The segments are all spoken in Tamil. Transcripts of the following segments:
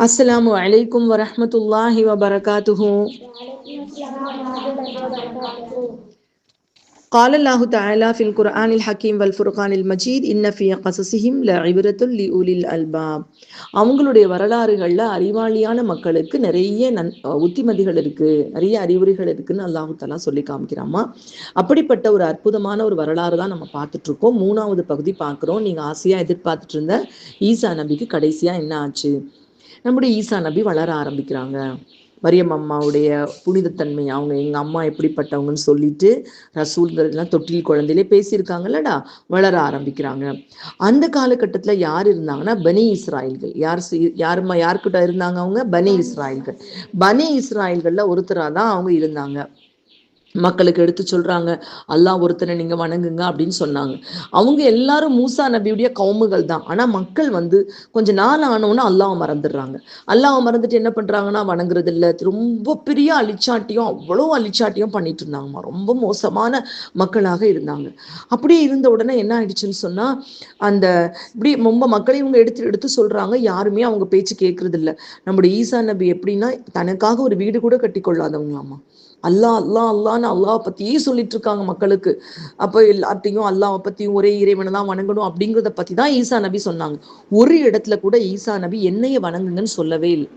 السلام عليكم ورحمة الله وبركاته قال الله تعالى في القرآن الحكيم والفرقان المجيد إن في قصصهم لعبرة لأولي الألباب அவங்களுடைய வரலாறுகள்ல அறிவாளியான மக்களுக்கு நிறைய நன் உத்திமதிகள் இருக்கு நிறைய அறிவுரைகள் இருக்குன்னு அல்லாஹு தலா சொல்லி காமிக்கிறாமா அப்படிப்பட்ட ஒரு அற்புதமான ஒரு வரலாறு தான் நம்ம பார்த்துட்டு இருக்கோம் மூணாவது பகுதி பார்க்குறோம் நீங்க ஆசையா எதிர்பார்த்துட்டு இருந்த ஈசா நபிக்கு கடைசியா என்ன ஆச்சு நம்முடைய ஈசா நபி வளர ஆரம்பிக்கிறாங்க. மரியம் அம்மாவுடைய புனிதத்தன்மை அவங்க எங்க அம்மா எப்படிப்பட்டவங்கன்னு சொல்லிட்டு ரசூல்கிறதுலாம் தொட்டில் குழந்தையிலே பேசியிருக்காங்கல்லடா வளர ஆரம்பிக்கிறாங்க. அந்த காலகட்டத்துல யார் இருந்தாங்கன்னா பனி இஸ்ராயல்கள். யார் யாருமா யார்கிட்ட இருந்தாங்க அவங்க? பனி இஸ்ராயல்கள். பனி இஸ்ராயல்கள்ல ஒருத்தராக தான் அவங்க இருந்தாங்க. மக்களுக்கு எடுத்து சொல்றாங்க அல்லாஹ் ஒருத்தனை நீங்க வணங்குங்க அப்படின்னு சொன்னாங்க. அவங்க எல்லாரும் மூசா நபியுடைய கவுமுகள் தான். ஆனா மக்கள் வந்து கொஞ்ச நாள் ஆனவுன்னு அல்லாஹ் மறந்துடுறாங்க. அல்லாஹ் மறந்துட்டு என்ன பண்றாங்கன்னா வணங்குறது இல்ல. ரொம்ப பெரிய அழிச்சாட்டியும் அவ்வளோ அழிச்சாட்டியும் பண்ணிட்டு இருந்தாங்கம்மா. ரொம்ப மோசமான மக்களாக இருந்தாங்க. அப்படியே இருந்த உடனே என்ன ஆயிடுச்சுன்னு சொன்னா அந்த இப்படி ரொம்ப மக்களை இவங்க எடுத்து எடுத்து சொல்றாங்க. யாருமே அவங்க பேச்சு கேட்கறது இல்ல. நம்முடைய ஈசா நபி எப்படின்னா தனக்காக ஒரு வீடு கூட கட்டி கொள்ளாதவங்களாமா அல்லா அல்லா அல்லான்னு அல்லாவை பற்றியே சொல்லிட்டு இருக்காங்க மக்களுக்கு. அப்போ எல்லாத்தையும் அல்லாவை பற்றியும் ஒரே இறைவனை தான் வணங்கணும் அப்படிங்கிறத பற்றி தான் ஈசா நபி சொன்னாங்க. ஒரு இடத்துல கூட ஈசா நபி என்னைய வணங்குங்கன்னு சொல்லவே இல்லை.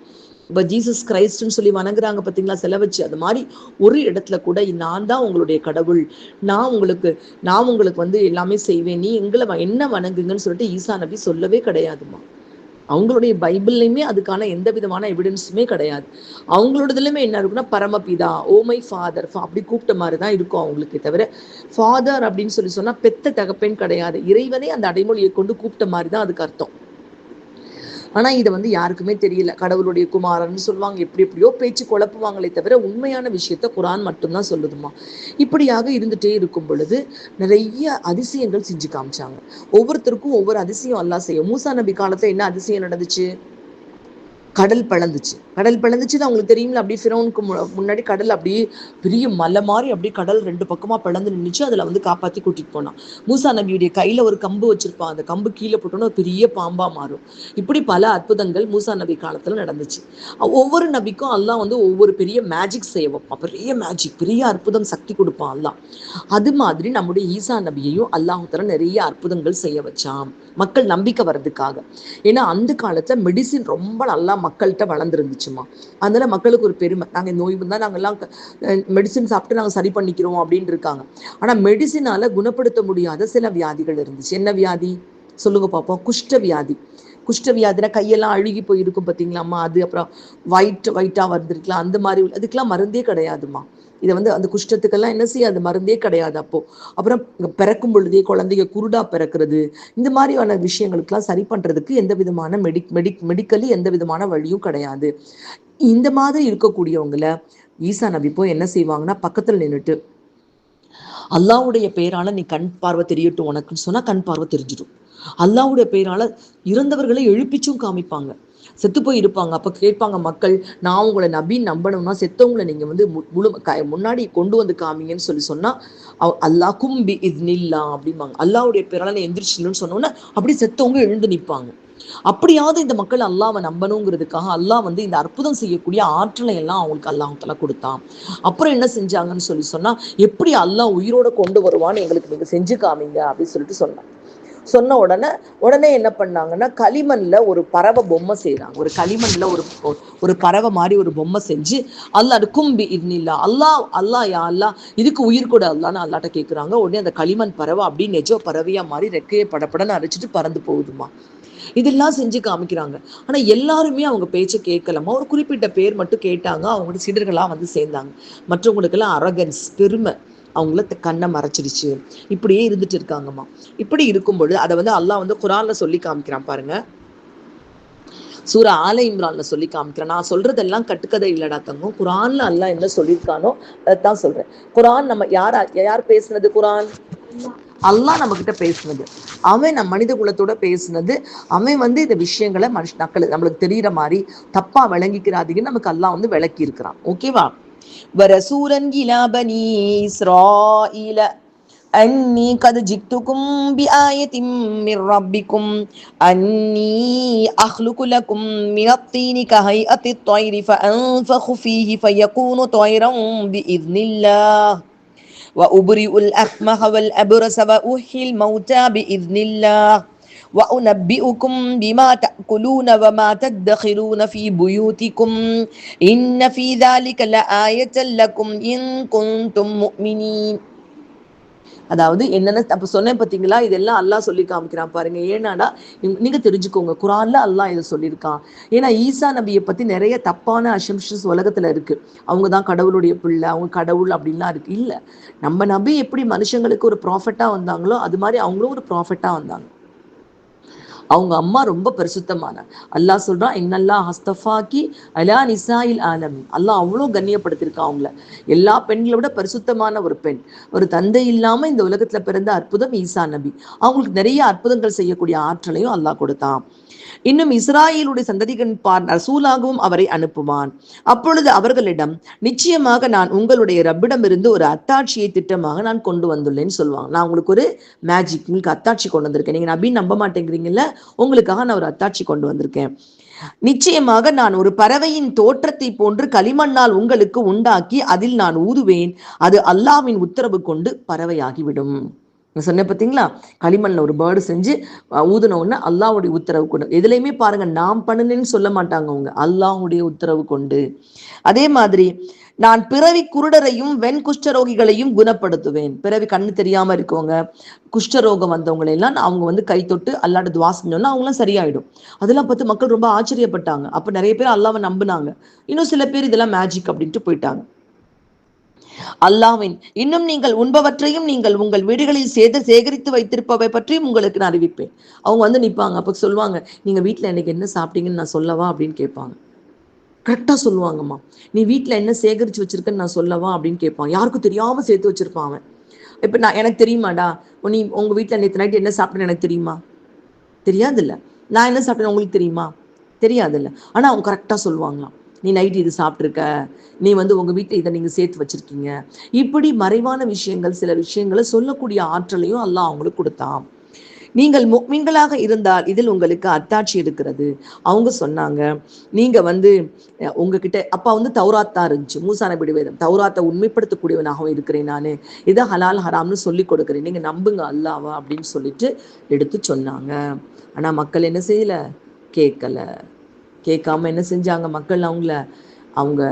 இப்போ ஜீசஸ் கிரைஸ்ட்னு சொல்லி வணங்குறாங்க பார்த்தீங்களா செலவச்சு. அது மாதிரி ஒரு இடத்துல கூட நான் தான் உங்களுடைய கடவுள். நான் உங்களுக்கு நான் உங்களுக்கு வந்து எல்லாமே செய்வேன். நீ எங்களை என்ன வணங்குங்கன்னு சொல்லிட்டு ஈசா நபி சொல்லவே கிடையாதுமா அவங்களுடைய பைபிள்லையுமே அதுக்கான எந்த விதமான எவிடன்ஸுமே கிடையாது. அவங்களோடதுலையுமே என்ன இருக்குன்னா பரமபிதா ஓமை ஃபாதர். அப்படி கூப்பிட்ட மாதிரி தான் இருக்கும் அவங்களுக்கு தவிர ஃபாதர் அப்படின்னு சொல்லி சொன்னால் பெத்த தகப்பெண் கிடையாது. இறைவனே அந்த அடைமொழியை கொண்டு கூப்பிட்ட மாதிரி தான் அதுக்கு அர்த்தம். ஆனா இதை வந்து யாருக்குமே தெரியல. கடவுளுடைய குமாரன் சொல்லுவாங்க. எப்படி எப்படியோ பேச்சு குழப்புவாங்களே தவிர உண்மையான விஷயத்த குரான் மட்டும்தான் சொல்லுதுமா. இப்படியாக இருந்துட்டே இருக்கும் பொழுது நிறைய அதிசயங்கள் செஞ்சு காமிச்சாங்க. ஒவ்வொருத்தருக்கும் ஒவ்வொரு அதிசயம் அல்லா செய்யும். மூசா நபி காலத்துல என்ன அதிசயம் நடந்துச்சு? கடல் பிளந்துச்சு. கடல் பிளந்துச்சுன்னு அவங்களுக்கு தெரியும்ல அப்படியே ஃபிரோனுக்கு முன்னாடி கடல் அப்படியே பெரிய மலை மாதிரி அப்படியே கடல் ரெண்டு பக்கமா பிளந்து நின்றுச்சு அதில் வந்து காப்பாற்றி கூட்டிகிட்டு போனான். மூசா நபியுடைய கையில் ஒரு கம்பு வச்சிருப்பான். அந்த கம்பு கீழே போட்டோன்னா பெரிய பாம்பா மாறும். இப்படி பல அற்புதங்கள் மூசா நபி காலத்தில் நடந்துச்சு. ஒவ்வொரு நபிக்கும் அல்லாஹ் வந்து ஒவ்வொரு பெரிய மேஜிக் செய்ய வைப்பான். பெரிய மேஜிக் பெரிய அற்புதம் சக்தி கொடுப்பான் அல்லாஹ். அது மாதிரி நம்முடைய ஈசா நபியையும் அல்லாஹால நிறைய அற்புதங்கள் செய்ய வச்சான். மக்கள் நம்பிக்கை வர்றதுக்காக. ஏன்னா அந்த காலத்தில் மெடிசின் ரொம்ப நல்லா மக்கள்கிட்ட வளர்ந்துருந்துச்சுமா? அதனால மக்களுக்கு ஒரு பெருமை. நாங்கள் நோய் வந்தால் நாங்கள்லாம் எல்லாம் மெடிசின் சாப்பிட்டு நாங்கள் சரி பண்ணிக்கிறோம் அப்படின்னு இருக்காங்க. ஆனால் மெடிசினால குணப்படுத்த முடியாத சில வியாதிகள் இருந்துச்சு. என்ன வியாதி? சொல்லுங்க பார்ப்போம். குஷ்ட வியாதி. குஷ்ட வியாதினா கையெல்லாம் அழுகி போயிருக்கும் பார்த்தீங்களாம்மா? அது அப்புறம் ஒயிட் ஒயிட்டாக வந்துருக்கலாம். அந்த மாதிரி அதுக்கெல்லாம் மருந்தே கிடையாதுமா இதை வந்து அந்த குஷ்டத்துக்கெல்லாம் என்ன செய்யாது மருந்தே கிடையாது அப்போ. அப்புறம் பிறக்கும் பொழுதே குழந்தைங்க குருடா பிறக்கிறது. இந்த மாதிரியான விஷயங்களுக்கெல்லாம் சரி பண்றதுக்கு எந்த விதமான மெடிக் மெடிக் மெடிக்கலி எந்த விதமான வழியும் கிடையாது. இந்த மாதிரி இருக்கக்கூடியவங்கள ஈசா நபி போய் என்ன செய்வாங்கன்னா பக்கத்துல நின்றுட்டு அல்லாவுடைய பெயரால நீ கண் பார்வை தெரியட்டும் உனக்குன்னு சொன்னா கண் பார்வை தெரிஞ்சிடும். அல்லாவுடைய பெயரால இறந்தவர்களை எழுப்பிச்சும் காமிப்பாங்க. செத்து போய் இருப்பாங்க அப்ப கேட்பாங்க மக்கள் நான் உங்களை நபின்னு நம்பணும்னா செத்தவங்களை நீங்க வந்து முழு முன்னாடி கொண்டு வந்து காமிங்கன்னு சொல்லி சொன்னா அல்லா கும்பி இது நில்லா அப்படிம்பாங்க. அல்லாவுடைய பேரால எந்திரிச்சிடணும்னு சொன்னோன்னா அப்படி செத்தவங்க எழுந்து நிற்பாங்க அப்படியாவது இந்த மக்கள் அல்லாவை நம்பணுங்கிறதுக்காக அல்லாஹ் வந்து இந்த அற்புதம் செய்யக்கூடிய ஆற்றலை எல்லாம் அவங்களுக்கு அல்லாஹால கொடுத்தான். அப்புறம் என்ன செஞ்சாங்கன்னு சொல்லி சொன்னா எப்படி அல்லாஹ் உயிரோட கொண்டு வருவான்னு எங்களுக்கு நீங்க செஞ்சு காமிங்க அப்படின்னு சொல்லிட்டு சொன்னாங்க. சொன்ன உடனே உடனே என்ன பண்ணாங்கன்னா களிமண்ல ஒரு பறவை பொம்மை செய்யறாங்க ஒரு களிமண்ல ஒரு ஒரு பறவை மாதிரி ஒரு பொம்மை செஞ்சு அல்லா கும்பி இன்னில்லா அல்லா அல்லா யா அல்லா இதுக்கு உயிர் கூட அல்லான்னு அல்லாட்ட கேட்குறாங்க உடனே அந்த களிமண் பறவை அப்படியே நெஜ பறவையா மாதிரி ரெக்கையை படப்படன்னு அரைச்சிட்டு பறந்து போகுதுமா. இதெல்லாம் செஞ்சு காமிக்கிறாங்க. ஆனா எல்லாருமே அவங்க பேச்சை கேட்கலாமா ஒரு குறிப்பிட்ட பேர் மட்டும் கேட்டாங்க. அவங்களோட சிடர்களா வந்து சேர்ந்தாங்க. மற்றவங்களுக்கெல்லாம் அரகன்ஸ் பெருமை. அவங்கள கண்ணை மறைச்சிடுச்சு. இப்படியே இருந்துட்டு இருக்காங்கம்மா. இப்படி இருக்கும் பொழுது அதை வந்து அல்லாஹ் வந்து குரான்ல சொல்லி காமிக்கிறான் பாருங்க. சூரா ஆலை இம்ரான்ல சொல்லி காமிக்கிறேன். நான் சொல்றதெல்லாம் கட்டுக்கதை இல்லடா தங்கம். குரான்ல அல்லாஹ் என்ன சொல்லியிருக்கானோ அதான் சொல்றேன். குரான் நம்ம யார் யார் பேசுனது குரான்? அல்லாஹ் நம்ம கிட்ட பேசுனது. அவன் நம்ம மனித குலத்தோட பேசுனது. அவன் வந்து இந்த விஷயங்களை மனுஷ நக்கள் நம்மளுக்கு தெரியற மாதிரி தப்பா விளங்கிக்கிறாதீங்கன்னு நமக்கு அல்லாஹ் வந்து விளக்கி இருக்கிறான் ஓகேவா? ورسولا إلى بني إسرائيل أني قد جئتكم بآية من ربكم أني أخلق لكم من الطين كهيئة الطير فأنفخ فيه فيكون طيرا بإذن الله وأبرئ الأكمه والأبرص وأحيي الموتى بإذن الله وأنبئكم بما تأكلون وما تدخرون في بيوتكم إن في ذلك لآية لكم إن كنتم مؤمنين அதாவது என்னென்ன அப்ப சொன்னேன் பார்த்தீங்களா இதெல்லாம் அல்லாஹ் சொல்லி காமிக்கிறான் பாருங்க ஏன்னாடா நீங்க- நீங்க தெரிஞ்சுக்கோங்க குரான்ல அல்லாஹ் இதை சொல்லியிருக்கான் ஏன்னா ஈசா நபியை பத்தி நிறைய தப்பான அசம்ஷன்ஸ் உலகத்துல இருக்கு அவங்க தான் கடவுளுடைய பிள்ளை அவங்க கடவுள் அப்படின்லாம் இருக்கு இல்ல நம்ம நபி எப்படி மனுஷங்களுக்கு ஒரு ப்ராஃபட்டா வந்தாங்களோ அது மாதிரி அவங்களும் ஒரு ப்ராஃபட்டா வந்தாங்க அவங்க அம்மா ரொம்ப பரிசுத்தமான. அல்லாஹ் சொல்றான் என்னல்லா ஹஸ்தஃபாக்கி அலா நிசாயில் ஆலமி. அல்லாஹ் அவ்வளோ கண்ணியப்படுத்தியிருக்கான் அவங்கள. எல்லா பெண்களை விட பரிசுத்தமான ஒரு பெண். ஒரு தந்தை இல்லாமல் இந்த உலகத்தில் பிறந்த அற்புதம் ஈசா நபி. அவங்களுக்கு நிறைய அற்புதங்கள் செய்யக்கூடிய ஆற்றலையும் அல்லாஹ் கொடுத்தான். இன்னும் இஸ்ராயலுடைய சந்ததிகள் பார் ரசூலாகவும் அவரை அனுப்புவான். அப்பொழுது அவர்களிடம் நிச்சயமாக நான் உங்களுடைய ரப்பிடமிருந்து ஒரு அத்தாட்சியை திட்டமாக நான் கொண்டு வந்துள்ளேன்னு சொல்லுவாங்க. நான் உங்களுக்கு ஒரு மேஜிக் உங்களுக்கு அத்தாட்சி கொண்டு வந்திருக்கேன். நீங்க நபி நம்ப மாட்டேங்கிறீங்கல்ல உங்களுக்காக நான் ஒரு அத்தாட்சி கொண்டு வந்திருக்கேன். நிச்சயமாக நான் ஒரு பறவையின் தோற்றத்தை போன்று களிமண்ணால் உங்களுக்கு உண்டாக்கி அதில் நான் ஊதுவேன். அது அல்லாஹ்வின் உத்தரவு கொண்டு பறவையாகிவிடும். நான் சொன்னேன் பார்த்தீங்களா களிமண்ணில் ஒரு பேர்டு செஞ்சு அஹ், ஊதுன உடனே உத்தரவு கொண்டு எதுலையுமே பாருங்க நாம் பண்ணுனேன்னு சொல்ல மாட்டாங்க அவங்க. அல்லாஹுடைய உத்தரவு கொண்டு. அதே மாதிரி நான் பிறவி குருடரையும் வெண் குஷ்டரோகிகளையும் குணப்படுத்துவேன். பிறவி கண்ணு தெரியாம இருக்கவங்க குஷ்டரோகம் வந்தவங்களை எல்லாம் அவங்க வந்து கை தொட்டு அல்லாட்ட துவா செஞ்சோம்னா அவங்களாம் சரியாயிடும். அதெல்லாம் பார்த்து மக்கள் ரொம்ப ஆச்சரியப்பட்டாங்க. அப்ப நிறைய பேர் அல்லாவை நம்பினாங்க. இன்னும் சில பேர் இதெல்லாம் மேஜிக் அப்படின்ட்டு போயிட்டாங்க. அல்லாவின் இன்னும் நீங்கள் உண்பவற்றையும் நீங்கள் உங்கள் வீடுகளில் சேத சேகரித்து வைத்திருப்பவை பற்றியும் உங்களுக்கு நான் அறிவிப்பேன். அவங்க வந்து நிப்பாங்க. அப்ப சொல்லுவாங்க நீங்க வீட்டில் இன்னைக்கு என்ன சாப்பிட்டீங்கன்னு நான் சொல்லவா? அப்படின்னு கேட்பாங்க. கரெக்டா சொல்லுவாங்கம்மா. நீ வீட்டில் என்ன சேகரிச்சு வச்சிருக்கன்னு நான் சொல்லவா? அப்படின்னு கேட்பான் யாருக்கும் தெரியாம சேர்த்து வச்சிருப்பான் அவன். இப்ப நான் எனக்கு தெரியுமாடா? நீ உங்க வீட்டில் நேற்று நைட் என்ன சாப்பிட்டேன்னு எனக்கு தெரியுமா? தெரியாதுல்ல. நான் என்ன சாப்பிட்டேன்னு உங்களுக்கு தெரியுமா? தெரியாதுல்ல. ஆனா அவங்க கரெக்டா சொல்லுவாங்களாம். நீ நைட் இது சாப்பிட்ருக்க நீ வந்து உங்கள் வீட்டில் இதை நீங்கள் சேர்த்து வச்சுருக்கீங்க. இப்படி மறைவான விஷயங்கள் சில விஷயங்களை சொல்லக்கூடிய ஆற்றலையும் அல்லாஹ் அவங்களுக்கு கொடுத்தான். நீங்கள் மீன்களாக இருந்தால் இதில் உங்களுக்கு அத்தாட்சி இருக்கிறது அவங்க சொன்னாங்க நீங்க வந்து உங்ககிட்ட அப்பா வந்து தௌராத்தா இருந்துச்சு. மூசான நபியுடைய வேதம். தௌராத்தை உண்மைப்படுத்தக்கூடியவனாகவும் இருக்கிறேன் நான். இதை ஹலால் ஹராம்னு சொல்லி கொடுக்குறேன். நீங்க நம்புங்க அல்லாவா? அப்படின்னு சொல்லிட்டு எடுத்து சொன்னாங்க. ஆனா மக்கள் என்ன செய்யல? கேட்கல. கேட்காம என்ன செஞ்சாங்க மக்கள் அவங்கள? அவங்க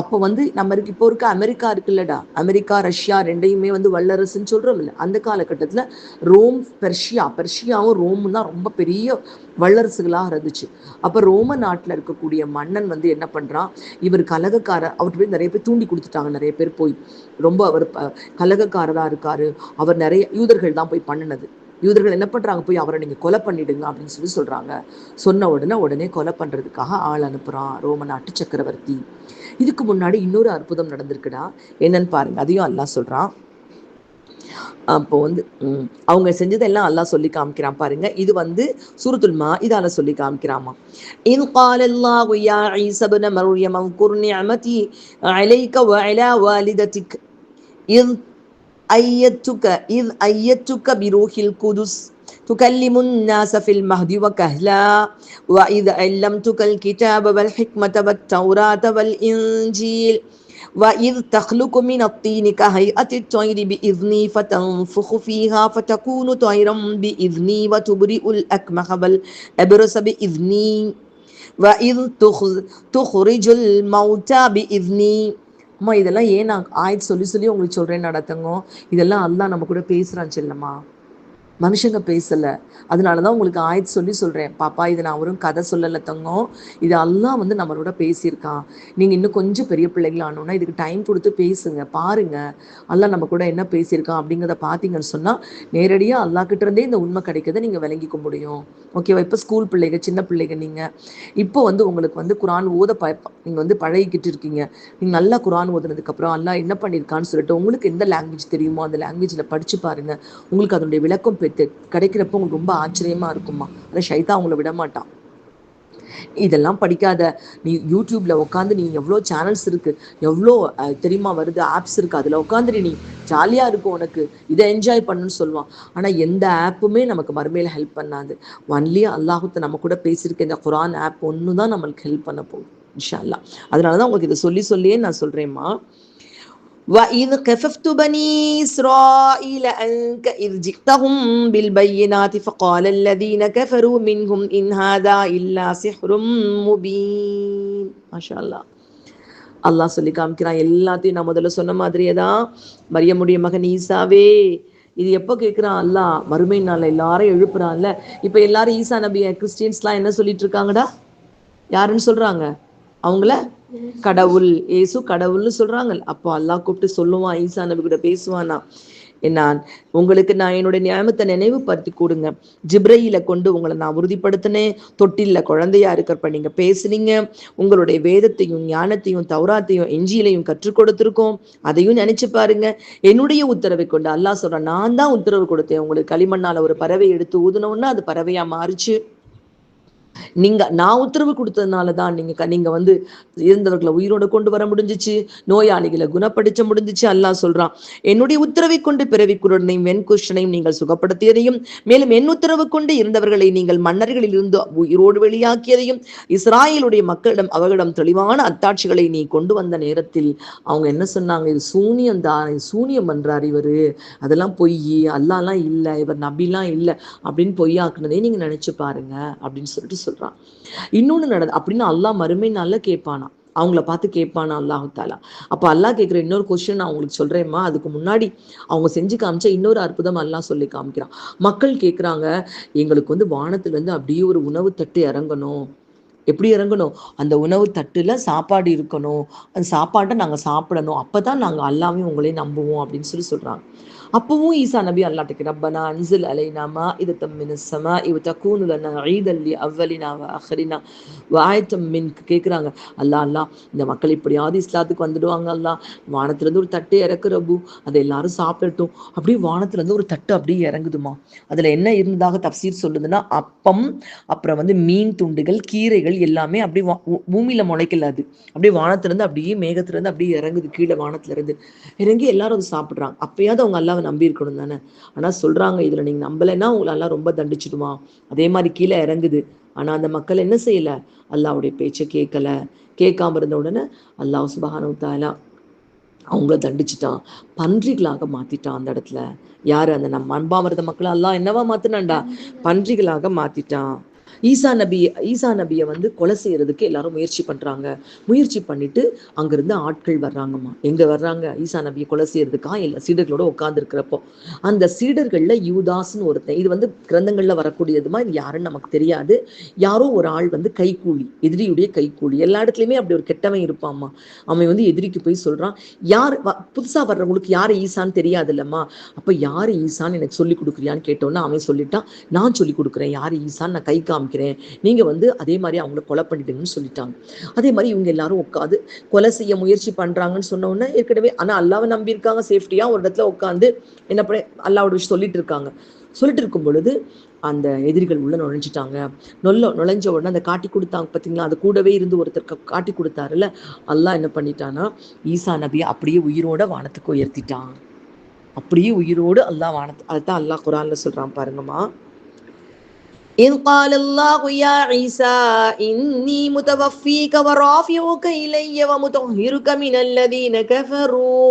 அப்போ வந்து நம்ம இருக்கு இப்போ இருக்க அமெரிக்கா இருக்குல்லடா. அமெரிக்கா ரஷ்யா ரெண்டையுமே வந்து வல்லரசுன்னு சொல்றோம் இல்லை அந்த காலகட்டத்தில் ரோம் பெர்ஷியா பெர்ஷியாவும் ரோமும் தான் ரொம்ப பெரிய வல்லரசுகளாக இருந்துச்சு. அப்போ ரோம நாட்டில் இருக்கக்கூடிய மன்னன் வந்து என்ன பண்ணுறான் இவர் கலகக்காரர் அவர்கிட்ட போய் நிறைய பேர் தூண்டி கொடுத்துட்டாங்க. நிறைய பேர் போய் ரொம்ப அவர் கலகக்காரராக இருக்கார் இருக்காரு. அவர் நிறைய யூதர்கள் தான் போய் பண்ணினது. யூதர்கள் என்ன பண்றாங்க போய் அவரை நீங்க கொலை பண்ணிடுங்க அப்படின்னு சொல்லி சொல்றாங்க சொன்ன உடனே உடனே கொலை பண்றதுக்காக ஆள் அனுப்புறான் ரோம நாட்டு சக்கரவர்த்தி இதுக்கு முன்னாடி இன்னொரு அற்புதம் நடந்திருக்குடா என்னன்னு பாருங்க அதையும் அல்லாஹ் சொல்றான் அப்போ வந்து ம், அவங்க செஞ்சதெல்லாம் அல்லாஹ் சொல்லி காமிக்கிறான் பாருங்க இது வந்து சூரத்துல் மாஇதால சொல்லி காமிக்கிறாமா إذ قال الله يا عيسى ابن مريم اذكر نعمتي عليك وعلى والدتك إذ أيدتك إذ أيدتك بروح القدس. تكلم الناس في المهد وكهلا. وإذ علمتك الكتاب والحكمة والتوراة والإنجيل. وإذ تخلق من الطين كهيئة الطير بإذني فتنفخ فيها فتكون طيرا بإذني وتبرئ الأكمه والأبرص بإذني. وإذ تخ- تخرج الموتى بإذني. அம்மா இதெல்லாம் ஏன் நான் ஆயத் சொல்லி சொல்லி உங்களுக்கு சொல்கிறேன் நடத்துங்க? இதெல்லாம் அல்லா நம்ம கூட பேசுகிறான் செல்லம்மா. மனுஷங்க பேசல. அதனாலதான் உங்களுக்கு ஆயத்து சொல்லி சொல்றேன். பாப்பா இது நான் ஒரு கதை சொல்லலை தங்கம். இது எல்லாம் வந்து நம்மளோட பேசியிருக்கான் நீங்க இன்னும் கொஞ்சம் பெரிய பிள்ளைங்களா ஆனோம்னா இதுக்கு டைம் கொடுத்து பேசுங்க. பாருங்க. எல்லாம் நம்ம கூட என்ன பேசியிருக்கான் அப்படிங்கிறத பார்த்தீங்கன்னு சொன்னா நேரடியாக அல்லாஹ் கிட்ட இருந்தே இந்த உண்மை கிடைக்கிறத நீங்க விளங்கிக்க முடியும். ஓகேவா இப்போ ஸ்கூல் பிள்ளைங்க சின்ன பிள்ளைங்க நீங்க. இப்போ வந்து உங்களுக்கு வந்து குரான் ஓத ப நீங்க வந்து பழகிக்கிட்டு இருக்கீங்க. நீங்க நல்லா குரான் ஓதுனதுக்கு அப்புறம் என்ன பண்ணியிருக்கான்னு சொல்லிட்டு உங்களுக்கு எந்த லாங்குவேஜ் தெரியுமோ அந்த லாங்குவேஜ்ல படிச்சு பாருங்க. உங்களுக்கு அதனுடைய விளக்கம் பெற்று கிடைக்கிறப்ப உங்களுக்கு ரொம்ப ஆச்சரியமா இருக்குமா அதை ஷைதா அவங்கள விட மாட்டான் இதெல்லாம் படிக்காத நீ யூடியூப்ல உட்காந்து நீ எவ்வளோ சேனல்ஸ் இருக்கு எவ்வளோ தெரியுமா வருது ஆப்ஸ் இருக்கு அதில் உட்காந்துட்டு நீ. ஜாலியாக இருக்கும் உனக்கு. இதை என்ஜாய் பண்ணுன்னு சொல்லுவான். ஆனால் எந்த ஆப்புமே நமக்கு மறுமையில் ஹெல்ப் பண்ணாது. ஒன்லி அல்லாஹுத்த நம்ம கூட பேசியிருக்க இந்த குரான் ஆப் ஒன்று தான் நம்மளுக்கு ஹெல்ப் பண்ண போகுது இன்ஷா அல்லா அதனால தான் உங்களுக்கு இதை சொல்லி சொல்லியே நான் சொல்கிறேம்மா وإذ كففت بني إسرائيل عنك إذ جئتهم بالبينات فقال الذين كفروا منهم إن هذا إلا سحر مبين ما شاء الله அல்லாஹ் சொல்லி காமிக்கிறான் எல்லாத்தையும் நான் முதல்ல சொன்ன மாதிரியே தான் மரியமுடைய மகன் ஈசாவே இது எப்போ கேட்குறான் அல்லாஹ் மறுமை நாள் எல்லாரும் எழுப்புறான்ல இப்போ எல்லாரும் ஈசா நபிய கிறிஸ்டியன்ஸ்லாம் என்ன சொல்லிட்டு இருக்காங்கடா யாருன்னு சொல்றாங்க அவங்கள கடவுள் ஏசு கடவுள்னு சொல்றாங்க அப்போ அல்லாஹ் கூப்பிட்டு சொல்லுவான் ஈசா நபி கூட பேசுவானா? நான் உங்களுக்கு நான் என்னுடைய நியமத்தை நினைவுபடுத்தி கொடுங்க. ஜிப்ரையில கொண்டு உங்களை நான் உறுதிப்படுத்தினேன். தொட்டில்ல குழந்தையா இருக்கிறப்ப நீங்க பேசுனீங்க. உங்களுடைய வேதத்தையும் ஞானத்தையும் தௌராத்தையும் எஞ்சியிலையும் கற்றுக் கொடுத்துருக்கோம். அதையும் நினைச்சு பாருங்க. என்னுடைய உத்தரவை கொண்டு அல்லாஹ் சொல்றேன் நான் தான் உத்தரவு கொடுத்தேன். உங்களுக்கு களிமண்ணால ஒரு பறவை எடுத்து ஊதுனோன்னா அது பறவையா மாறிச்சு. நீங்க நான் உத்தரவு கொடுத்ததுனால தான் நீங்க நீங்க வந்து இருந்தவர்களை உயிரோட கொண்டு வர முடிஞ்சிச்சு. நோயாளிகளை குணப்படுத்த முடிஞ்சிச்சு அல்லாஹ் சொல்றான். என்னுடைய உத்தரவை கொண்டு பிறவி குருடனையும் வெண்குஷனையும் நீங்கள் சுகப்படுத்தியதையும் மேலும் என் உத்தரவு கொண்டு இருந்தவர்களை நீங்கள் மன்னர்களில் இருந்து உயிரோடு வெளியாக்கியதையும் இஸ்ராயலுடைய மக்களிடம் அவர்களிடம் தெளிவான அத்தாட்சிகளை நீ கொண்டு வந்த நேரத்தில் அவங்க என்ன சொன்னாங்க? இது சூனியம் தான் சூனியம் பண்றார் இவரு. அதெல்லாம் பொய் அல்லாலாம் இல்லை இவர் நபிலாம் இல்லை அப்படின்னு பொய்யாக்குனதே நீங்க நினைச்சு பாருங்க அப்படின்னு சொல்லிட்டு சொல்றான். இன்னொன்னு நடந்து அப்படின்னு அல்லாஹ் மறுமை நாள்ல கேட்பானா? அவங்கள பார்த்து கேட்பானா அல்லாஹு தாலா அப்போ அல்லாஹ் கேட்குற இன்னொரு கொஸ்டின் நான் உங்களுக்கு சொல்றேம்மா. அதுக்கு முன்னாடி அவங்க செஞ்சு காமிச்சா இன்னொரு அற்புதம் அல்லாஹ் சொல்லி காமிக்கிறான். மக்கள் கேட்குறாங்க எங்களுக்கு வந்து வானத்துல இருந்து அப்படியே ஒரு உணவு தட்டு இறங்கணும். எப்படி இறங்கணும்? அந்த உணவு தட்டுல சாப்பாடு இருக்கணும். அந்த சாப்பாட்டை நாங்க சாப்பிடணும். அப்பதான் நாங்க அல்லாமே உங்களே நம்புவோம் அப்படின்னு சொல்லி சொல்றாங்க. அப்பவும் ஈசா நபி அல்லாட்டுக்கு ரப்பனா அன்சில் அலைனாமா இது தம்மின் சமா இவ தக்கூனு ஈதல்லி அவ்வலினா வ அஹரினா. வாயத்தம் மின் கேட்குறாங்க அல்லா அல்லா இந்த மக்கள் இப்படியாவது இஸ்லாத்துக்கு வந்துடுவாங்க அல்லா வானத்துலேருந்து ஒரு தட்டு இறக்குறபு அதை எல்லாரும் சாப்பிடட்டும். அப்படியே வானத்துலேருந்து ஒரு தட்டு அப்படியே இறங்குதுமா. அதில் என்ன இருந்ததாக தப்சீர் சொல்லுதுன்னா அப்பம் அப்புறம் வந்து மீன் துண்டுகள் கீரைகள் எல்லாமே அப்படியே பூமியில முளைக்கல அது. அப்படியே வானத்துலேருந்து அப்படியே மேகத்துலேருந்து அப்படியே இறங்குது கீழே வானத்துலேருந்து. இறங்கி எல்லாரும் அதை சாப்பிட்றாங்க. அப்பயாவது அவங்க அல்லா நம்பி இருக்கணும் தானே? ஆனால் சொல்றாங்க இதுல நீங்க நம்பலைன்னா உங்களை எல்லாம் ரொம்ப தண்டிச்சிடுமா அதே மாதிரி கீழே இறங்குது. ஆனா அந்த மக்கள் என்ன செய்யல? அல்லாவுடைய பேச்சை கேட்கல. கேட்காம இருந்த உடனே அல்லாஹ் சுபஹானு அவங்கள தண்டிச்சிட்டான். பன்றிகளாக மாத்திட்டான் அந்த இடத்துல. யாரு? அந்த நம்ம அன்பாமிரத மக்களை. எல்லாம் என்னவா மாத்தினான்டா? பன்றிகளாக மாத்திட்டான். ஈசா நபி ஈசா நபியை வந்து கொலை செய்யறதுக்கு எல்லாரும் முயற்சி பண்றாங்க. முயற்சி பண்ணிட்டு அங்கிருந்து ஆட்கள் வர்றாங்கம்மா. எங்க வர்றாங்க? ஈசா நபியை கொலை செய்யறதுக்கா? இல்லை சீடர்களோட உட்கார்ந்து இருக்கிறப்போ அந்த சீடர்கள்ல யூதாஸ்னு ஒருத்தன் இது வந்து கிரந்தங்கள்ல வரக்கூடியதுமா? இது யாருன்னு நமக்கு தெரியாது. யாரோ ஒரு ஆள் வந்து கைக்கூலி எதிரியுடைய கைக்கூலி எல்லா இடத்துலயுமே அப்படி ஒரு கெட்டவன் இருப்பாம்மா. அவன் வந்து எதிரிக்கு போய் சொல்றான் யார் புதுசா வர்றவங்களுக்கு யார் ஈசான்னு தெரியாது இல்லம்மா அப்ப யார் ஈசான்னு எனக்கு சொல்லி கொடுக்குறியான்னு கேட்டோன்னா அவன் சொல்லிட்டான் நான் சொல்லி கொடுக்குறேன் யார் ஈசான்னு நான் கை காமிக்கிறேன். நீங்க வந்து அதே மாதிரி அவங்கள கொலை பண்ணிடுங்கன்னு சொல்லிட்டாங்க. அதே மாதிரி இவங்க எல்லாரும் உட்காந்து கொலை செய்ய முயற்சி பண்றாங்கன்னு சொன்ன உடனே ஏற்கனவே ஆனா அல்லாவை நம்பி இருக்காங்க சேஃப்டியா ஒரு இடத்துல உட்காந்து என்ன பண்ண அல்லாவோட விஷயம் சொல்லிட்டு இருக்காங்க. சொல்லிட்டு இருக்கும் பொழுது அந்த எதிரிகள் உள்ள நுழைஞ்சிட்டாங்க. நொல்ல நுழைஞ்ச உடனே அந்த காட்டி கொடுத்தாங்க பார்த்தீங்களா அது கூடவே இருந்து ஒருத்தர் காட்டி கொடுத்தாருல்ல? அல்லாஹ் என்ன பண்ணிட்டான்னா ஈசா நபியை அப்படியே உயிரோட வானத்துக்கு உயர்த்திட்டான். அப்படியே உயிரோடு அல்லாஹ் வானத்து அதுதான் அல்லாஹ் குரான்ல சொல்றான் பாருங்கம்மா. إذ قال الله يا عيسى إني متوفيك ورافعك إلي ومطهرك من الذين كفروا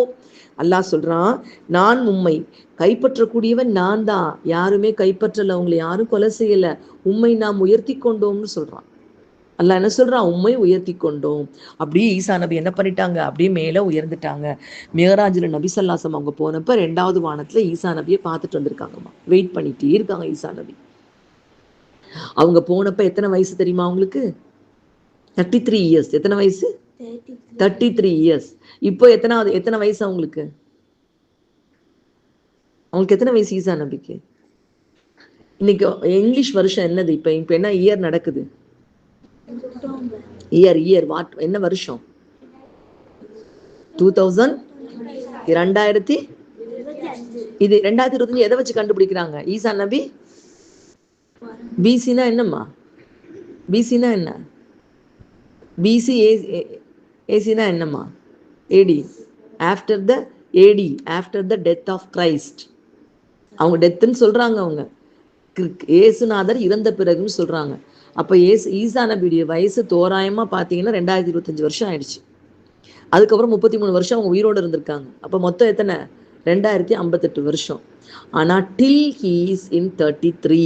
அல்லாஹ் சொல்றான் நான் உம்மை கைப்பற்றக்கூடியவன் நான் தான் யாருமே கைப்பற்றல உங்களை யாரும் கொலை செய்யல உம்மை நாம் உயர்த்தி கொண்டோம்னு சொல்றான் அல்லாஹ் என்ன சொல்றான் உண்மை உயர்த்தி கொண்டோம் அப்படியே ஈசா நபி என்ன பண்ணிட்டாங்க அப்படியே மேல உயர்ந்துட்டாங்க மேகராஜில் நபி சல்லாசம் அவங்க போனப்ப ரெண்டாவது வானத்துல ஈசா நபியை பார்த்துட்டு வந்திருக்காங்கம்மா வெயிட் பண்ணிட்டே இருக்காங்க ஈசா நபி அவங்க போனப்ப எத்தனை வயசு தெரியுமா அவங்களுக்கு? தேர்ட்டி த்ரீ இயர்ஸ் எத்தனை வயசு? தேர்ட்டி த்ரீ இயர்ஸ் இப்போ எத்தனாவது எத்தனை வயசு அவங்களுக்கு? அவங்களுக்கு எத்தனை வயசு ஈசா நம்பிக்கை இன்னைக்கு இங்கிலீஷ் வருஷம் என்னது இப்ப? இப்ப என்ன இயர் நடக்குது? இயர் இயர் வாட் என்ன வருஷம்? டூ தௌசண்ட் இரண்டாயிரத்தி இது ரெண்டாயிரத்தி இருபத்தஞ்சு. எதை வச்சு கண்டுபிடிக்கிறாங்க? ஈசா நபி? பிசினா என்னம்மா? பிசினா என்ன? பிசி ஏசினா என்னம்மா? AD after the AD after the death of Christ அவங்க டெத்துன்னு சொல்கிறாங்க அவங்க. ஏசுநாதர் இறந்த பிறகுன்னு சொல்கிறாங்க அப்போ ஏசு ஈசா நபியுடைய வயசு தோராயமாக பார்த்தீங்கன்னா ரெண்டாயிரத்தி இருபத்தஞ்சி வருஷம் ஆயிடுச்சு. அதுக்கப்புறம் முப்பத்தி மூணு வருஷம் அவங்க உயிரோடு இருந்திருக்காங்க. அப்போ மொத்தம் எத்தனை? ரெண்டாயிரத்தி ஐம்பத்தெட்டு வருஷம். ஆனால் till he's in thirty three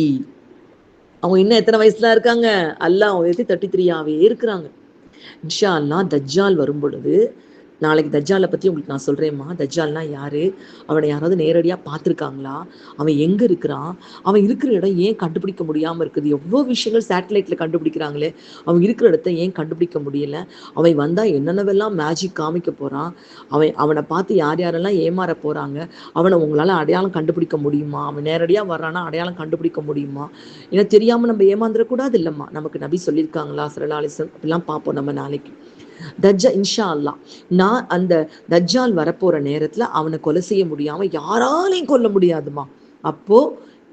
அவங்க இன்னும் எத்தனை வயசுல இருக்காங்க? அல்லாஹ் அவங்க தேர்ட்டி த்ரீயாவே இருக்கிறாங்க. இன்ஷா அல்லா தஜ்ஜால் வரும் பொழுது நாளைக்கு தஜ்ஜாலை பற்றி உங்களுக்கு நான் சொல்கிறேம்மா தஜ்ஜால்னா யார்? அவனை யாராவது நேரடியாக பார்த்துருக்காங்களா? அவன் எங்கே இருக்கிறான்? அவன் இருக்கிற இடம் ஏன் கண்டுபிடிக்க முடியாமல் இருக்குது? எவ்வளோ விஷயங்கள் சேட்டலைட்டில் கண்டுபிடிக்கிறாங்களே. அவன் இருக்கிற இடத்த ஏன் கண்டுபிடிக்க முடியல? அவன் வந்தால் என்னென்னவெல்லாம் மேஜிக் காமிக்க போகிறான் அவன் அவனை பார்த்து யார் யாரெல்லாம் ஏமாற போகிறாங்க அவனை உங்களால் அடையாளம் கண்டுபிடிக்க முடியுமா? அவன் நேரடியாக வர்றானா அடையாளம் கண்டுபிடிக்க முடியுமா? ஏன்னா தெரியாமல் நம்ம ஏமாந்துடக்கூடாது இல்லைம்மா. நமக்கு நபி சொல்லியிருக்காங்களா சரலாலிசன் அப்படிலாம் பார்ப்போம் நம்ம நாளைக்கு. தஜ்ஜா இன்ஷா அல்லா நான் அந்த தஜ்ஜால் வரப்போற நேரத்துல அவனை கொலை செய்ய முடியாம யாராலையும் கொல்ல முடியாதுமா அப்போ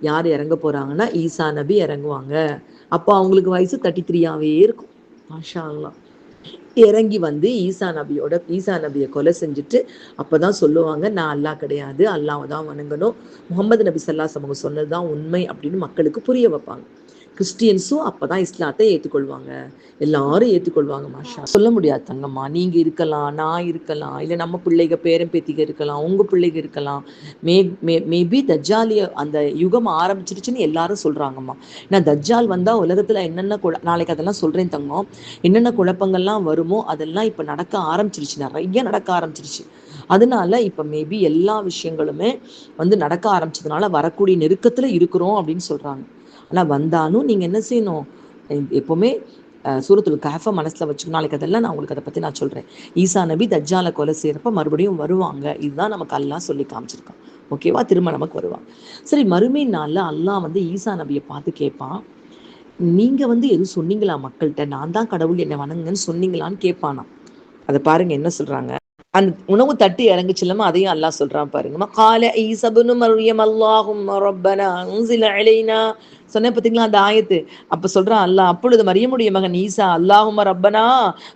யார் இறங்க போறாங்கன்னா ஈசா நபி இறங்குவாங்க. அப்போ அவங்களுக்கு வயசு தேர்ட்டி த்ரீயாவே இருக்கும். மாஷா அல்லா இறங்கி வந்து ஈசா நபியோட ஈசா நபியை கொலை செஞ்சுட்டு அப்பதான் சொல்லுவாங்க நான் அல்லா கிடையாது அல்லாவை தான் வணங்கணும். முகமது நபி சல்லா சொன்னது சொன்னதுதான் உண்மை அப்படின்னு மக்களுக்கு புரிய வைப்பாங்க. கிறிஸ்டியன்ஸும் அப்பதான் இஸ்லாத்தை ஏற்றுக்கொள்வாங்க எல்லாரும் ஏற்றுக்கொள்வாங்க மாஷா. சொல்ல முடியாது தங்கம்மா. நீங்க இருக்கலாம் நான் இருக்கலாம் இல்லை நம்ம பிள்ளைங்க பேரன் பேத்திக இருக்கலாம் உங்க பிள்ளைங்க இருக்கலாம். மே மே மேபி தஜ்ஜாலிய அந்த யுகம் ஆரம்பிச்சிருச்சுன்னு எல்லாரும் சொல்றாங்கம்மா. ஏன்னா தஜ்ஜால் வந்தா உலகத்துல என்னென்ன குழ நாளைக்கு அதெல்லாம் சொல்றேன் தங்கம். என்னென்ன குழப்பங்கள்லாம் வருமோ அதெல்லாம் இப்ப நடக்க ஆரம்பிச்சிருச்சு. நிறைய நடக்க ஆரம்பிச்சிருச்சு. அதனால இப்ப மேபி எல்லா விஷயங்களுமே வந்து நடக்க ஆரம்பிச்சதுனால வரக்கூடிய நெருக்கத்துல இருக்கிறோம் அப்படின்னு சொல்றாங்க. ஆனால் வந்தாலும் நீங்கள் என்ன செய்யணும்? எப்போவுமே சூரத்துல கேஃபை மனசில் வச்சுக்கணும். நாளைக்கு அதெல்லாம் நான் உங்களுக்கு அதை பற்றி நான் சொல்கிறேன் ஈசா நபி தஜ்ஜால கொலை செய்கிறப்ப மறுபடியும் வருவாங்க. இதுதான் நமக்கு அல்லா சொல்லி காமிச்சிருக்கான். ஓகேவா திரும்ப நமக்கு வருவாங்க சரி மறுமை நாளில் அல்லாஹ் வந்து ஈசா நபியை பார்த்து கேட்பான். நீங்கள் வந்து எதுவும் சொன்னீங்களா மக்கள்கிட்ட? நான் தான் கடவுள் என்னை வணங்குன்னு சொன்னீங்களான்னு கேட்பானா? அதை பாருங்க என்ன சொல்கிறாங்க அந்த உணவு தட்டு இறங்குச்சு இல்லாம அதையும் அல்லாஹ் சொல்றான் பாருங்க. கால ஈசபுனு மரியம் அல்லாஹும் ரப்பனா உன்சில அலைனா சொன்னேன் பார்த்தீங்களா அந்த ஆயத்து? அப்போ சொல்கிறான் அல்லாஹ் அப்பொழுது மரியமுடைய மகன் ஈசா அல்லாஹும ரப்பனா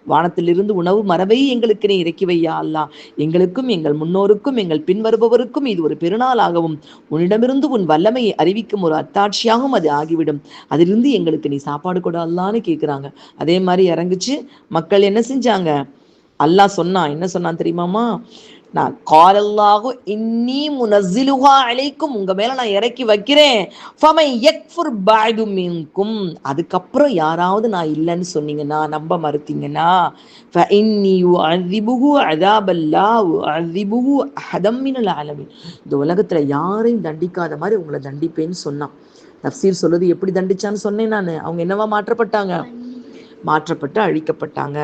வானத்திலிருந்து உணவு மரபை எங்களுக்கு நீ இறக்கி வையா அல்லாஹ் எங்களுக்கும் எங்கள் முன்னோருக்கும் எங்கள் பின்வருபவருக்கும் இது ஒரு பெருநாளாகவும். உன்னிடமிருந்து உன் வல்லமையை அறிவிக்கும் ஒரு அத்தாட்சியாகவும் அது ஆகிவிடும். அதிலிருந்து எங்களுக்கு நீ சாப்பாடு கூட அல்லான்னு கேட்குறாங்க அதே மாதிரி இறங்குச்சு. மக்கள் என்ன செஞ்சாங்க? அல்லாஹ் சொன்னான் என்ன சொன்னான் தெரியுமாமா நான் காலல்லாஹு இன்னி முனசிலுகா அழைக்கும் உங்க மேல நான் இறக்கி வைக்கிறேன். ஃபமை யக்ஃபுர் பஅது மின்கும். அதுக்கப்புறம் யாராவது நான் இல்லைன்னு சொன்னீங்கன்னா நம்ப மறுத்தீங்கன்னா ஃபஇன்னி யுஅذிபுஹு அஸாபல்லா உஅذிபுஹு அஹதம் மினல் ஆலமீன். இந்த உலகத்துல யாரையும் தண்டிக்காத மாதிரி உங்களை தண்டிப்பேன்னு சொன்னான். தஃப்சீர் சொல்லுது எப்படி தண்டிச்சான்னு சொன்னேன் நான். அவங்க என்னவா மாற்றப்பட்டாங்க? மாற்றப்பட்டு அழிக்கப்பட்டாங்க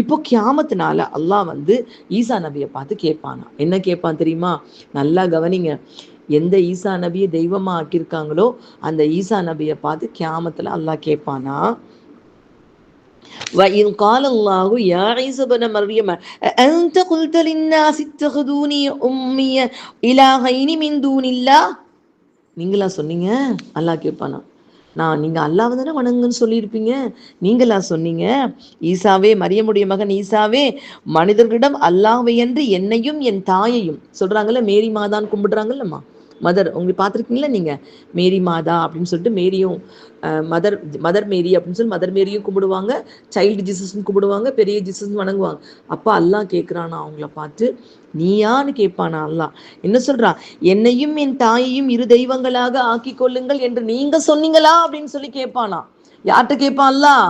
இப்போ கியாமத்தினால அல்லாஹ் வந்து ஈசா நபியை பார்த்து கேட்பானா என்ன கேட்பான் தெரியுமா நல்லா கவனிங்க எந்த ஈசா நபியை தெய்வமா ஆக்கியிருக்காங்களோ அந்த ஈசா நபியை பார்த்து கியாமத்துல அல்லாஹ் கேட்பானா وإذ قال الله يا عيسى بن مريم أنت قلت للناس اتخذوني أمي إلهين من دون الله நீங்களா சொன்னீங்க அல்லாஹ் கேட்பானா நான் நீங்க அல்லாவை தானே வணங்குன்னு சொல்லியிருப்பீங்க? நீங்களா சொன்னீங்க? ஈசாவே மரியமுடைய மகன் ஈசாவே மனிதர்களிடம் அல்லாவை என்று என்னையும் என் தாயையும் சொல்றாங்கல்ல மேரி மாதான் கும்பிடுறாங்கல்லம்மா? மதர் உங்களுக்கு பார்த்துருக்கீங்களா நீங்கள் மேரி மாதா அப்படின்னு சொல்லிட்டு மேரியும் மதர் மதர் மேரி அப்படின்னு சொல்லி மதர் மேரியும் கும்பிடுவாங்க சைல்டு ஜீசஸ்ன்னு கும்பிடுவாங்க பெரிய ஜீசஸ் வணங்குவாங்க. அப்போ அல்லாஹ் கேட்குறானா அவங்கள பார்த்து நீயான்னு கேட்பானா அல்லாஹ்? என்ன சொல்றா? என்னையும் என் தாயையும் இரு தெய்வங்களாக ஆக்கி கொள்ளுங்கள் என்று நீங்க சொன்னீங்களா? அப்படின்னு சொல்லி கேட்பானா யார்கிட்ட கேட்பான் அல்லாஹ்?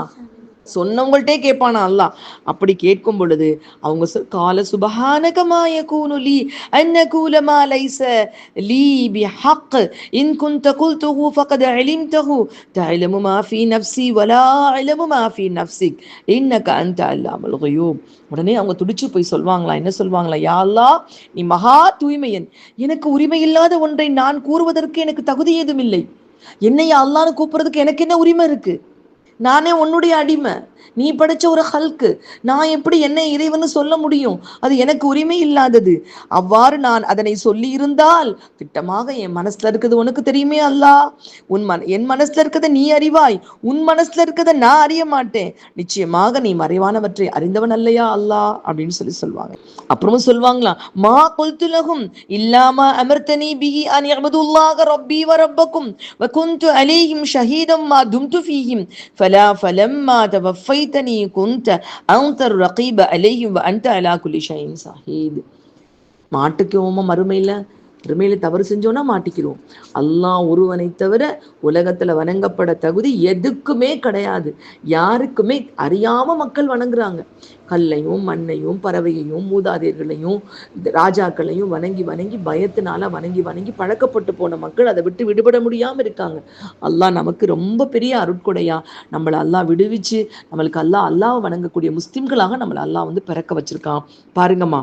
சொன்னவங்கள்ட்டே கேட்பானா அல்லா அப்படி கேட்கும் பொழுது அவங்க சொல் கால சுபஹானகமாய கூனுலி அன்ன கூலமா லைச லீ பி ஹக் இன் குந்த குல்துஹு ஃபகத் அலிம்தஹு தஅலமு மா ஃபீ நஃப்ஸி வலா அலமு மா ஃபீ நஃப்ஸிக் இன்னக அன்த அல்லாமல் குயூப். உடனே அவங்க துடிச்சு போய் சொல்வாங்களா? என்ன சொல்வாங்களா? யா அல்லாஹ் நீ மகா தூய்மையன். எனக்கு உரிமை இல்லாத ஒன்றை நான் கூறுவதற்கு எனக்கு தகுதி ஏதும் இல்லை. என்னை அல்லான்னு கூப்பிடுறதுக்கு எனக்கு என்ன உரிமை இருக்கு? நானே உன்னுடைய அடிமை. நீ படைச்ச ஒரு ஹல்க்கு நான் எப்படி என்ன இறைவன் சொல்ல முடியும்? அது எனக்கு உரிமை இல்லாதது. அவ்வாறு நான் அதனை சொல்லி இருந்தால் திட்டமாக என் மனசுல இருக்குது உனக்கு தெரியுமே அல்லா. உன் மன என் மனசுல இருக்கத நீ அறிவாய். உன் மனசுல இருக்கத நான் அறிய மாட்டேன். நிச்சயமாக நீ மறைவானவற்றை அறிந்தவன் அல்லையா அல்லா? அப்படின்னு சொல்லி சொல்லுவாங்க அப்புறமும் சொல்லுவாங்களாம் மா கொல்துலகும் இல்லாம அமர்த்தனி பிஹி அன் யஅபுதுல்லாஹ ரப்பி வ ரப்பக்கும். வ குன்து அலைஹிம் ஷஹீதம் மா தும்து ஃபீஹிம். ஃபல ஃபலம்மா தவஃபைதனி குன்த அன்தர் ரகீப அலைஹிம் வ அன்த அலா குல்லி ஷைஇன் ஷஹீத் மாட்டுக்குவோமா மறுமையில உண்மையில தவறு செஞ்சோன்னா மாட்டிக்கிறோம் அல்லாஹ் ஒருவனை தவிர உலகத்துல வணங்கப்பட தகுதி எதுக்குமே கிடையாது. யாருக்குமே அறியாம மக்கள் வணங்குறாங்க. கல்லையும் மண்ணையும் பறவையையும் மூதாதையர்களையும் ராஜாக்களையும் வணங்கி வணங்கி பயத்தினால வணங்கி வணங்கி பழக்கப்பட்டு போன மக்கள் அதை விட்டு விடுபட முடியாம இருக்காங்க. அல்லாஹ் நமக்கு ரொம்ப பெரிய அருட்கொடையா. நம்மளை அல்லாஹ் விடுவிச்சு நம்மளுக்கு அல்லாஹ் அல்லாஹ் வணங்கக்கூடிய முஸ்லிம்களாக நம்மளை அல்லாஹ் வந்து பிறக்க வச்சிருக்கான். பாருங்கம்மா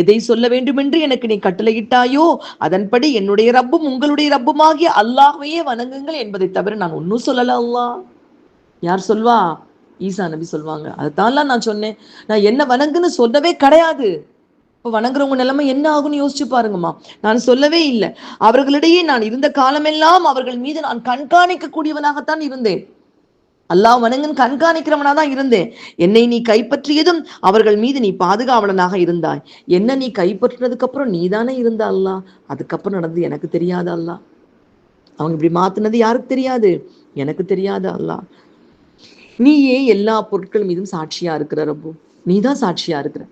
எதை சொல்ல வேண்டுமென்று எனக்கு நீ கட்டளையிட்டாயோ அதன்படி என்னுடைய ரப்பும் உங்களுடைய ரப்புமாகிய அல்லாஹையே வணங்குங்கள் என்பதை தவிர நான் ஒன்றும் சொல்லல அல்லாஹ். யார் சொல்வா? ஈசா நபி சொல்லுவாங்க அதுதான்லாம் நான் சொன்னேன். நான் என்ன வணங்குன்னு சொல்லவே கிடையாது. இப்போ வணங்குறவங்க நிலைமை என்ன ஆகும்னு யோசிச்சு பாருங்கம்மா. நான் சொல்லவே இல்லை. அவர்களிடையே நான் இருந்த காலமெல்லாம் அவர்கள் மீது நான் கண்காணிக்கக்கூடியவனாகத்தான் இருந்தேன். அல்லாஹ் வணங்கன் கண்காணிக்கிறவனா தான் இருந்தேன். என்னை நீ கைப்பற்றியதும் அவர்கள் மீது நீ பாதுகாவலனாக இருந்தாய். என்ன நீ கைப்பற்றினதுக்கு அப்புறம் நீ தானே இருந்த அல்லாஹ். அதுக்கப்புறம் நடந்தது எனக்கு தெரியாது அல்லாஹ். அவங்க இப்படி மாத்தினது யாருக்கு தெரியாது? எனக்கு தெரியாது அல்லாஹ். நீயே எல்லா பொருட்கள் மீதும் சாட்சியா இருக்கிற ரப்பு. நீ தான் சாட்சியா இருக்கிற.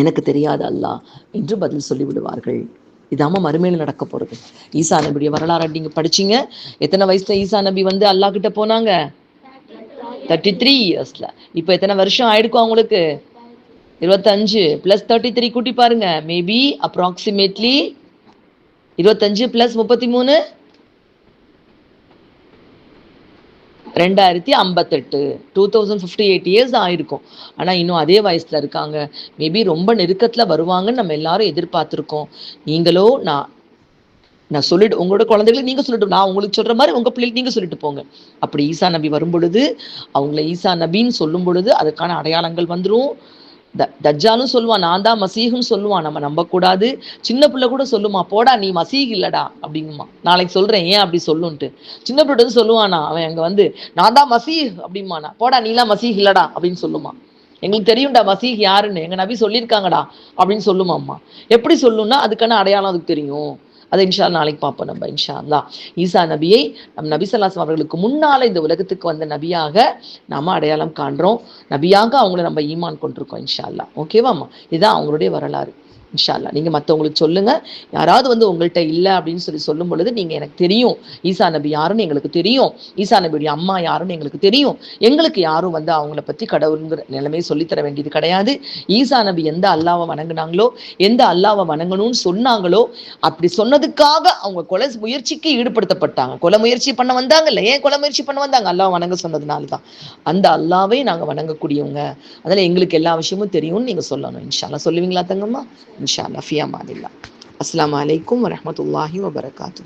எனக்கு தெரியாது அல்லாஹ் என்று பதில் சொல்லி விடுவார்கள் இதாம மறுமையில நடக்க போறது. ஈசா நபியுடைய வரலாறு நீங்க படிச்சீங்க. எத்தனை வயசுல ஈசா நபி வந்து அல்லாஹ் கிட்ட போனாங்க? தேர்ட்டி த்ரீ இயர்ஸில் இப்போ எத்தனை வருஷம் ஆயிடுக்கும் அவங்களுக்கு? இருபத்தஞ்சு. ப்ளஸ் தேர்ட்டி த்ரீ கூட்டி பாருங்க. மேபி அப்ராக்சிமேட்லி இருபத்தஞ்சு ப்ளஸ் முப்பத்தி மூணு? ரெண்டாயிரத்தி ஐம்பத்தெட்டு. Two thousand fifty eight years ஆயிருக்கும். ஆனால் இன்னும் அதே வயசில் இருக்காங்க. மேபி ரொம்ப நெருக்கத்தில் வருவாங்கன்னு நம்ம எல்லாரும் எதிர்பார்த்துருக்கோம். நீங்களோ நான் நான் சொல்லிட்டு உங்களோட குழந்தைகளை நீங்க சொல்லிட்டு நான் உங்களுக்கு சொல்ற மாதிரி உங்க பிள்ளைகள் நீங்க சொல்லிட்டு போங்க. அப்படி ஈசா நபி வரும் பொழுது அவங்கள ஈசா நபின்னு சொல்லும் பொழுது அதுக்கான அடையாளங்கள் வந்துடும் த தஜ்ஜாலும் சொல்லுவான் நான் தான் மசீகும் சொல்லுவான் நம்ம நம்பக்கூடாது. சின்ன பிள்ளை கூட சொல்லுமா போடா நீ மசீக் இல்லடா அப்படிங்குமா. நாளைக்கு சொல்றேன் ஏன் அப்படி சொல்லுன்ட்டு. சின்ன பிள்ளை வந்து சொல்லுவானா அவன் அங்க வந்து நான் தான் மசீக் அப்படிமானா போடா நீலாம் மசீக் இல்லடா அப்படின்னு சொல்லுமா. எங்களுக்கு தெரியும்டா மசீஹ் யாருன்னு. எங்க நபி சொல்லியிருக்காங்கடா அப்படின்னு சொல்லுமாம்மா. எப்படி சொல்லுன்னா அதுக்கான அடையாளம் அதுக்கு தெரியும். அதை இன்ஷா நாளைக்கு பார்ப்போம் நம்ம இன்ஷா அல்லா ஈசா நபியை நம் நபி சல்லாஸ் அவர்களுக்கு முன்னால் இந்த உலகத்துக்கு வந்த நபியாக நாம் அடையாளம் காண்றோம். நபியாக அவங்கள நம்ம ஈமான் கொண்டிருக்கோம் இன்ஷா அல்லா ஓகேவாம்மா? இதுதான் அவங்களுடைய வரலாறு. இன்ஷா நீங்கள் நீங்க மற்றவங்களுக்கு சொல்லுங்க. யாராவது வந்து உங்கள்கிட்ட இல்லை அப்படின்னு சொல்லி சொல்லும் பொழுது நீங்க எனக்கு தெரியும். ஈசா நபி யாருன்னு எங்களுக்கு தெரியும். ஈசா நபியுடைய அம்மா யாருன்னு எங்களுக்கு தெரியும். எங்களுக்கு யாரும் வந்து அவங்கள பத்தி கடவுளுங்கிற நிலைமையை சொல்லித்தர வேண்டியது கிடையாது. ஈசா நபி எந்த அல்லாவை வணங்குனாங்களோ எந்த அல்லாவை வணங்கணும்னு சொன்னாங்களோ அப்படி சொன்னதுக்காக அவங்க கொலை முயற்சிக்கு ஈடுபடுத்தப்பட்டாங்க. கொலை முயற்சி பண்ண வந்தாங்கல்ல ஏன் கொலை முயற்சி பண்ண வந்தாங்க? அல்லாஹ் வணங்க சொன்னதுனால தான். அந்த அல்லாவே நாங்க வணங்கக்கூடியவங்க. அதில் எங்களுக்கு எல்லா விஷயமும் தெரியும்னு நீங்க சொல்லணும். இன்ஷால்லா சொல்லுவீங்களா தங்கம்மா? இன்ஷா அல்லா ஃபியா மாதில்லா அஸ்லாம் வலைக்கம் வரமத்துல்லாஹி வபரகாத்து